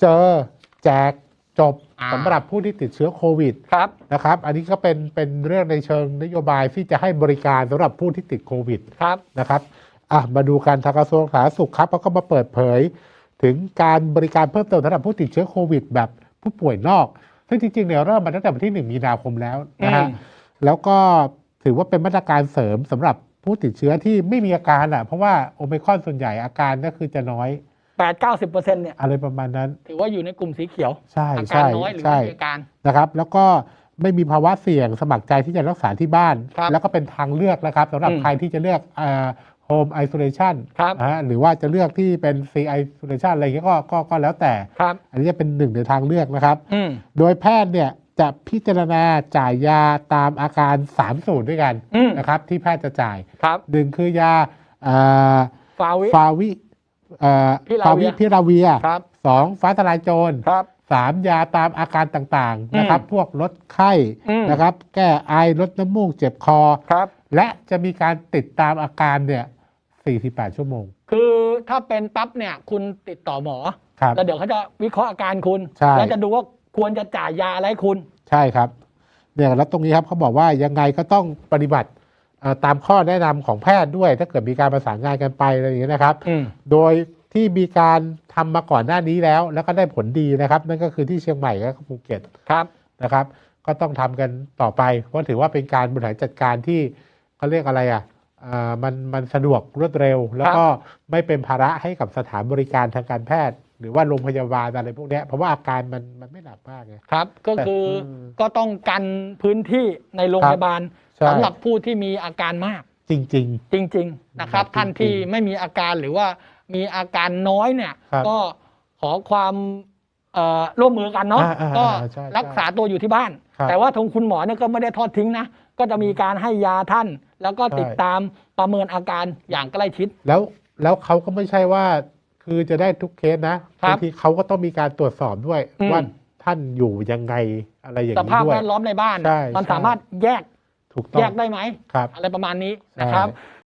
เจอแจกจบอ่า สำหรับผู้ที่ติดเชื้อโควิดครับ นะครับ อันนี้ก็เป็นเป็นเรื่องในเชิงนโยบายที่จะให้บริการสำหรับผู้ที่ติดโควิด ครับ นะครับอะมาดูการทางกระทรวงสาธารณสุขครับเขาก็มาเปิดเผย ถึงการบริการเพิ่มเติมสำหรับผู้ติดเชื้อโควิด แบบผู้ป่วยนอก ซึ่งจริงๆเนี่ยเริ่มมาตั้งแต่วันที่ 1 มีนาคมแล้วนะฮะ อืม แล้วก็ถือว่าเป็นมาตรการเสริมสำหรับผู้ติดเชื้อที่ไม่มีอาการอะ เพราะว่าโอมิครอนส่วนใหญ่อาการก็คือจะน้อย แปดเก้าสิบเปอร์เซ็นต์เนี่ยอะไรประมาณนั้น ถือว่าอยู่ในกลุ่มสีเขียว ใช่อาการใช่น้อยหรือใช่ไม่มีอาการ นะครับ แล้วก็ไม่มีภาวะเสี่ยงสมัครใจที่จะรักษาที่บ้าน ครับแล้วก็เป็นทางเลือกนะครับสำหรับอืมใครที่จะเลือกโฮมไอโซเลชันครับนะฮะหรือว่าจะเลือกที่เป็น C isolation อะไรเงี้ยก็ก็ก็แล้วแต่ ครับ อันนี้จะเป็นหนึ่งในทางเลือกนะครับ อืม โดยแพทย์เนี่ยจะพิจารณาจ่ายยาตามอาการ 3สูตรด้วยกันอืม นะครับที่แพทย์จะจ่ายครับ หนึ่งคือยาเอ่อฟาวิ ฟาวิ เอ่อพิราฟาเวีวิยพิราเวียครับ สองฟ้าทลายโจรครับ สามยาตามอาการต่างๆนะครับ พวกลดไข้อืม นะครับ แก้ไอลดน้ำมูกเจ็บคอ ครับ และจะมีการติดตามอาการเนี่ย 48 ชั่วโมงคือถ้าเป็นปั๊บเนี่ยคุณติดต่อหมอ ครับ แล้วเดี๋ยวเขาจะวิเคราะห์อาการคุณ ใช่ แล้วจะดูว่าควรจะจ่ายยาอะไรให้คุณ ใช่ครับเนี่ยแล้วตรงนี้ครับเขาบอกว่ายังไงก็ต้องปฏิบัติเอ่อ ตามข้อแนะนำของแพทย์ด้วย ถ้าเกิดมีการประสานงานกันไปอะไรอย่างเงี้ยนะครับอืมโดยที่มีการทำมาก่อนหน้านี้แล้ว แล้วก็ได้ผลดีนะครับ นั่นก็คือที่เชียงใหม่และภูเก็ตครับนะครับ ก็ต้องทำกันต่อไป เพราะถือว่าเป็นการบริหารจัดการที่เขาเรียกอะไรอะเอ่อมันมันสะดวกรวดเร็ว แล้วก็ไม่เป็นภาระให้กับสถานบริการทางการแพทย์ หรือว่าโรงพยาบาลอะไรพวกเนี้ยเพราะว่าอาการมันมันไม่หนักมากไงครับ ก็คือแต่อืมก็ต้องกันพื้นที่ในโรงครับพยาบาล ใช่ สำหรับผู้ที่มีอาการมาก จริง จริง ๆ นะครับ ครับท่านที่จริงๆไม่มีอาการหรือว่ามีอาการน้อยเนี่ย ครับก็ขอความเอ่อร่วมมือกันเนาะอ่าอ่าก็ใช่ใช่รักษาตัวอยู่ที่บ้าน ครับแต่ว่าทางคุณหมอเนี่ยก็ไม่ได้ทอดทิ้งนะ ก็จะมีการให้ยาท่าน แล้วก็ติดใช่ ตามประเมินอาการอย่างใกล้ชิด ๆ แล้วแล้วเขาก็ไม่ใช่ว่า คือจะได้ทุกเคสนะครับบางทีเขาก็ต้องมีการตรวจสอบด้วย อืม ว่าท่านอยู่ยังไงอะไรอย่างสนี้ภาพด้วยแวดล้อมในบ้าน ใช่มันใช่ สามารถแยก ถูกต้อง แยกได้ไหม ครับ อะไรประมาณนี้นะครับใช่